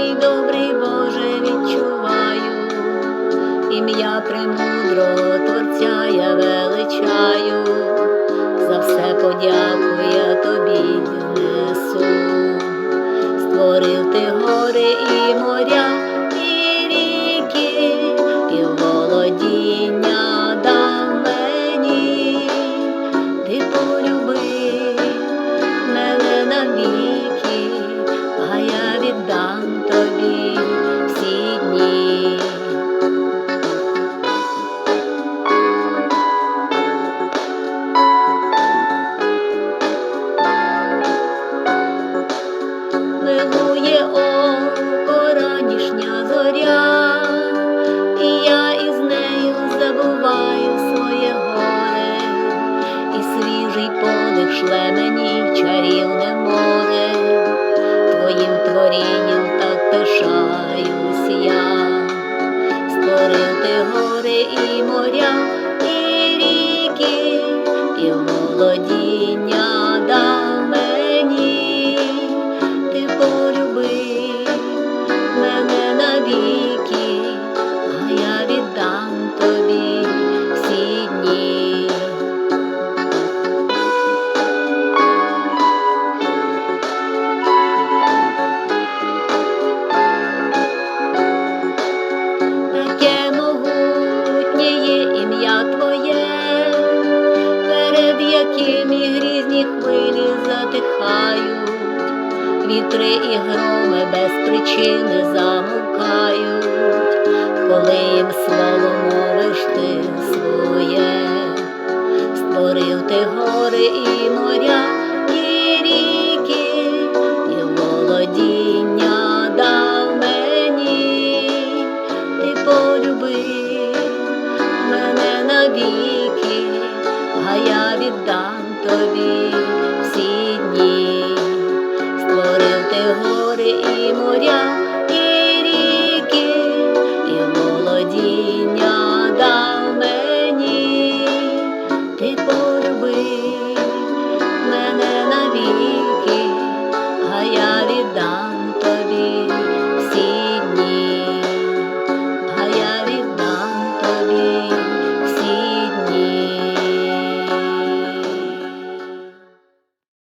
мій добрий Боже, відчуваю, ім'я премудрого Творця я величаю, за все подяку я тобі несу, створив ти гори і моря. Створив гори і моря, і ріки, і володіння вітри і громи без причини замукають, коли їм слово мовиш ти своє, створив ти гори і моря, Bye.